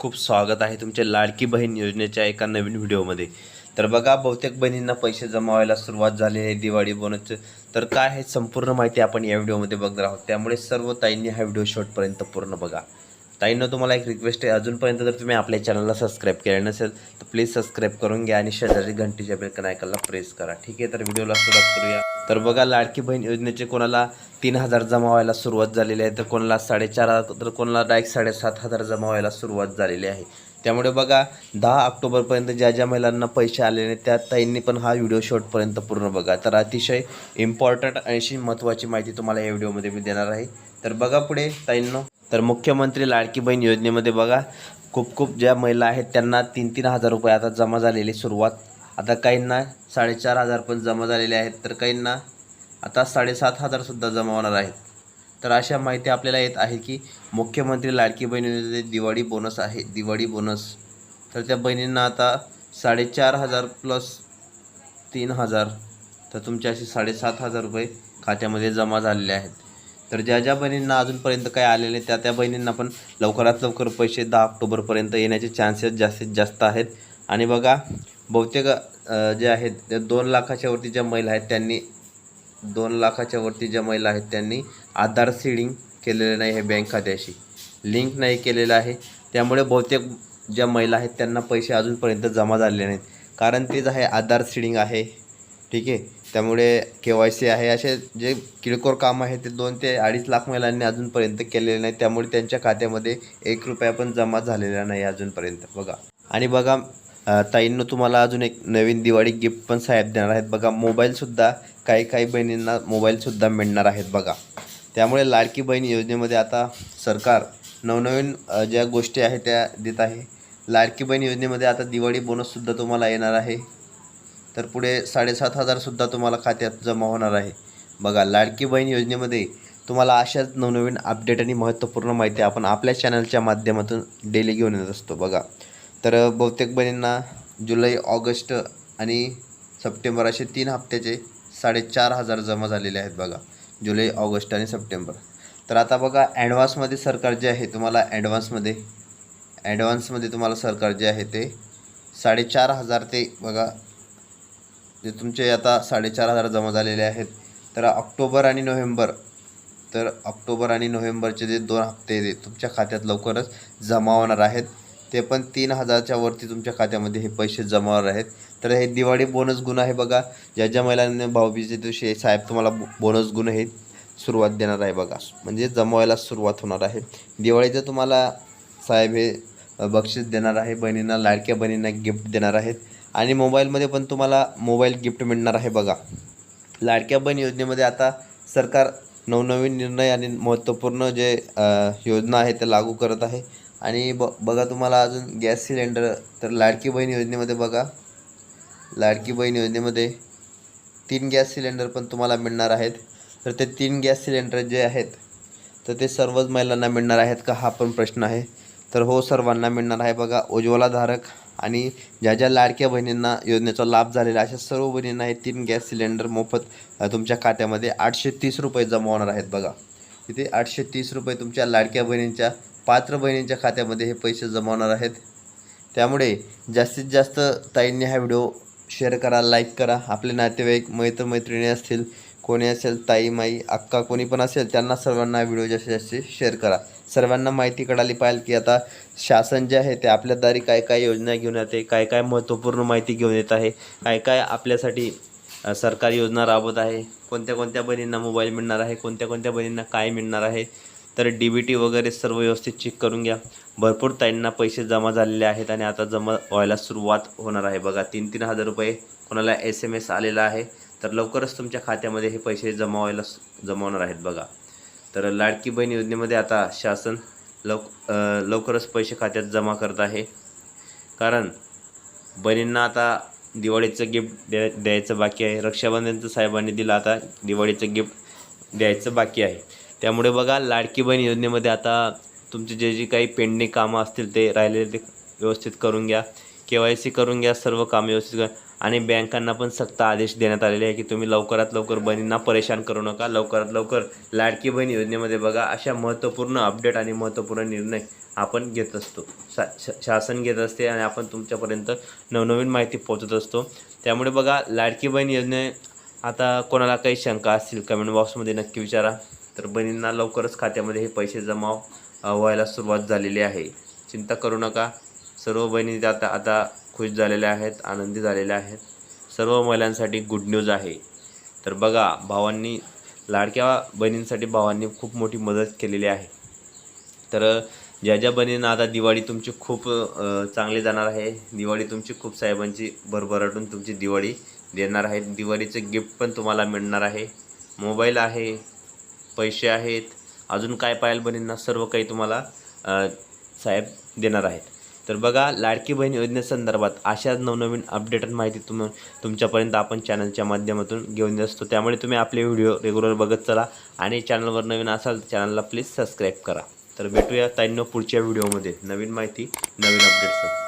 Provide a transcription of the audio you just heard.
खूप स्वागत आहे तुमच्या लाडकी बहीण योजनेच्या एका नवीन व्हिडिओमध्ये. तर बघा बहुतेक बहिणींना पैसे जमा व्हायला सुरुवात झाली आहे दिवाळी बोनसचं तर काय आहे संपूर्ण माहिती आपण या व्हिडिओमध्ये बघणार आहोत. त्यामुळे सर्व ताईंनी हा व्हिडिओ शेवटपर्यंत पूर्ण बघा. ताईंना तुम्हाला एक रिक्वेस्ट आहे. अजूनपर्यंत जर तुम्ही आपल्या चॅनलला सबस्क्राईब केलं नसेल तर प्लीज सबस्क्राईब करून घ्या आणि शेजारी घंटीच्या बेलकन आयकनला प्रेस करा. ठीक आहे? तर व्हिडिओला सुरुवात करूया. तर बघा लाडकी बहीण योजनेचे कोणाला तीन हजार जमा व्हायला सुरुवात झालेली आहे तर कोणाला साडेचार तर कोणाला डायरेक्ट साडेसात हजार जमा व्हायला सुरुवात झालेली आहे. त्यामुळे बघा दहा ऑक्टोबरपर्यंत ज्या ज्या महिलांना पैसे आले नाही त्या ताईंनी पण हा व्हिडिओ शॉर्टपर्यंत पूर्ण बघा. तर अतिशय इम्पॉर्टंट अशी महत्त्वाची माहिती तुम्हाला या व्हिडिओमध्ये मी देणार आहे. तर बघा पुढे ताईंनो. तर मुख्यमंत्री लाडकी बहीण योजनेमध्ये बघा खूप खूप ज्या महिला आहेत त्यांना तीन तीन हजार रुपये आता जमा झालेली सुरुवात. आता काहींना साडेचार हजार पण जमा झालेले आहेत तर काहींना आता साडेसात हजारसुद्धा जमा होणार आहेत. तर अशा माहिती आपल्याला येत आहे की मुख्यमंत्री लाडकी बहीण योजनेमध्ये दिवाळी बोनस आहे दिवाळी बोनस तर त्या बहिणींना आता साडेचार हजार प्लस तीन हजार तर तुमचे असे साडेसात हजार रुपये खात्यामध्ये जमा झालेले आहेत. तर ज्या ज्या बहिणींना अजूनपर्यंत काही आलेले त्या त्या बहिणींना पण लवकरात लवकर पैसे दहा ऑक्टोबरपर्यंत येण्याचे चान्सेस जास्तीत जास्त आहेत. आणि बघा बहुतेक जे आहेत त्या दोन लाखाच्या वरती ज्या महिला आहेत त्यांनी दोन लाखाच्या वरती ज्या महिला आहेत त्यांनी आधार सीडिंग केलेलं नाही हे बँक खात्याशी. लिंक नाही केलेलं आहे. त्यामुळे बहुतेक ज्या महिला आहेत त्यांना पैसे अजूनपर्यंत जमा झालेले नाहीत. कारण तेच आहे आधार सीडिंग आहे. ठीक आहे? त्यामुळे के वाय सी आहे. असे जे किरकोळ काम आहे ते दोन ते अडीच लाख महिलांनी अजूनपर्यंत केलेले नाही. त्यामुळे त्यांच्या खात्यामध्ये एक रुपया पण जमा झालेला नाही अजूनपर्यंत. बघा. आणि बघा ताईंनं तुम्हाला अजून एक नवीन दिवाळी गिफ्ट पण साहेब देणार आहेत. बघा मोबाईलसुद्धा काही काही बहिणींना मोबाईलसुद्धा मिळणार आहेत बघा. त्यामुळे लाडकी बहीण योजनेमध्ये आता सरकार नवनवीन ज्या गोष्टी आहेत त्या देत आहे. लाडकी बहीण योजनेमध्ये आता दिवाळी बोनससुद्धा तुम्हाला येणार आहे. तर पुढे साडेसात हजारसुद्धा तुम्हाला खात्यात जमा होणार आहे. बघा लाडकी बहीण योजनेमध्ये तुम्हाला अशाच नवनवीन अपडेट आणि महत्त्वपूर्ण माहिती आपण आपल्या चॅनलच्या माध्यमातून डेली घेऊन येत असतो. बघा तर बहुतेक बहिणींना जुलै ऑगस्ट आणि सप्टेंबर असे तीन हप्त्याचे साडेचार हजार जमा झालेले आहेत बघा जुलै ऑगस्ट आणि सप्टेंबर. तर आता बघा ॲडव्हान्समध्ये सरकार जे आहे तुम्हाला ॲडव्हान्समध्ये ॲडव्हान्समध्ये तुम्हाला सरकार जे आहे ते साडेचार हजार ते बघा जे तुमचे आता साडेचार हजार जमा झालेले आहेत तर ऑक्टोबर आणि नोव्हेंबर तर ऑक्टोबर आणि नोव्हेंबरचे जे दोन हप्ते ते तुमच्या खात्यात लवकरच जमा होणार आहेत. ते पण तीन हजारच्या वरती तुमच्या खात्यामध्ये हे पैसे जमा होणार आहेत. तर हे दिवाळी बोनस गुण आहे बघा. ज्या ज्या महिलांनी भाऊबीजेच्या दिवशी साहेब तुम्हाला बोनस गुण हे सुरुवात देणार आहे बघा. म्हणजे जमवायला सुरुवात होणार आहे. दिवाळीचं तुम्हाला साहेब हे बक्षीस देणार आहे बहिणींना लाडक्या बहिणींना गिफ्ट देणार आहेत. आणि मोबाईलमध्ये पण तुम्हाला मोबाईल गिफ्ट मिळणार आहे बघा. लाडक्या बहीण योजनेमध्ये आता सरकार नवनवीन निर्णय आणि महत्त्वपूर्ण जे योजना आहे त्या लागू करत आहे. आणि ब बघा तुम्हाला अजून गॅस सिलेंडर तर लाडकी बहीण योजनेमध्ये बघा. लाडकी बहीण योजनेमध्ये तीन गॅस सिलेंडर पण तुम्हाला मिळणार आहेत. तर ते तीन गॅस सिलेंडर जे आहेत तर ते सर्वच महिलांना मिळणार आहेत का हा पण प्रश्न आहे. तर हो सर्वांना मिळणार आहे बघा उज्ज्वलाधारक आणि ज्या ज्या लाडक्या बहिणींना योजनेचा लाभ झालेला आहे, अशा सर्व बहिणींना हे तीन गॅस सिलेंडर मोफत तुमच्या खात्यामध्ये आठशे तीस रुपये जमा होणार आहेत बघा. इथे आठशे तीस रुपये तुमच्या लाडक्या बहिणींच्या पात्र बहिणींच्या खात्यामध्ये हे पैसे जमा होणार आहेत. त्यामुळे जास्तीत जास्त ताईंनी हा व्हिडिओ शेअर करा लाईक करा. आपले नातेवाईक मैत्र मैत्रिणी असतील कोणी असेल ताई माई अक्का कोणी पण असेल त्यांना सर्वांना व्हिडिओ जास्तीत जास्त शेअर करा. सर्वांना माहिती कळाली पाहिजे की आता शासन जे आहे ते आपल्या दारी काय काय योजना घेऊन येते काय काय महत्त्वपूर्ण माहिती घेऊन येत आहे काय काय आपल्यासाठी सरकारी योजना राबवत आहे कोणत्या कोणत्या बहिणींना मोबाईल मिळणार आहे कोणत्या कोणत्या बहिणींना काय मिळणार आहे तर डी बी टी वगैरे सर्व व्यवस्थित चेक करून घ्या. भरपूर ताईंना पैसे जमा झालेले आहेत आणि आता जमा व्हायला सुरुवात होणार आहे. बघा तीन तीन हजार रुपये कोणाला एस एम एस आलेला आहे तर लवकरच तुमच्या खात्यामध्ये हे पैसे जमा व्हायला सु- जमा होणार आहेत. बघा तर लाडकी बहीण योजनेमध्ये आता शासन लवक लवकरच पैसे खात्यात जमा करत आहे. कारण बहिणींना आता दिवाळीचं गिफ्ट द्या द्यायचं बाकी आहे. रक्षाबंधनचं साहेबांनी दिलं आता दिवाळीचं गिफ्ट द्यायचं बाकी आहे. त्यामुळे बघा लाडकी बहीण योजनेमध्ये आता तुमचे जे जे काही पेंडिंग कामं असतील ते राहिलेले ते व्यवस्थित करून घ्या. के वाय सी करून घ्या सर्व काम व्यवस्थित करा. आणि बँकांना पण सक्त आदेश देण्यात आलेले आहे की तुम्ही लवकरात लवकर बहिणींना परेशान करू नका. लवकरात लवकर लाडकी बहीण योजनेमध्ये बघा अशा महत्त्वपूर्ण अपडेट आणि महत्त्वपूर्ण निर्णय आपण घेत असतो. शा शासन घेत असते आणि आपण तुमच्यापर्यंत नवनवीन माहिती पोहोचत असतो. त्यामुळे बघा लाडकी बहीण योजने आता कोणाला काही शंका असतील कमेंट बॉक्समध्ये नक्की विचारा. तर बहिणींना लवकरच खात्यामध्ये हे पैसे जमा व्हायला सुरुवात झालेली आहे. चिंता करू नका. सर्व बहिणी आता आता खुश झालेल्या आहेत आनंदी झालेल्या आहेत. सर्व महिलांसाठी गुड न्यूज आहे. तर बघा भावांनी लाडक्या बहिणींसाठी भावांनी खूप मोठी मदत केलेली आहे. तर ज्या ज्या बहिणींना आता दिवाळी तुमची खूप चांगली जाणार आहे. दिवाळी तुमची खूप साहेबांची भरभराटून तुमची दिवाळी देणार आहे. दिवाळीचं गिफ्ट पण तुम्हाला मिळणार आहे. मोबाईल आहे पैसे आहेत. अजून काय पाहिजे बहिणींना? सर्व काही तुम्हाला साहेब देणार आहेत. तर बघा लाडकी बहीण योजनेसंदर्भात अशाच नवनवीन अपडेटेड माहिती तुम तुमच्यापर्यंत आपण चॅनलच्या माध्यमातून घेऊन येत असतो. त्यामुळे तुम्ही आपले व्हिडिओ रेग्युलर बघत चला आणि चॅनलवर नवीन असाल तर चॅनलला प्लीज सबस्क्राईब करा. तर भेटूया ताईंनो पुढच्या व्हिडिओमध्ये नवीन माहिती नवीन अपडेट्स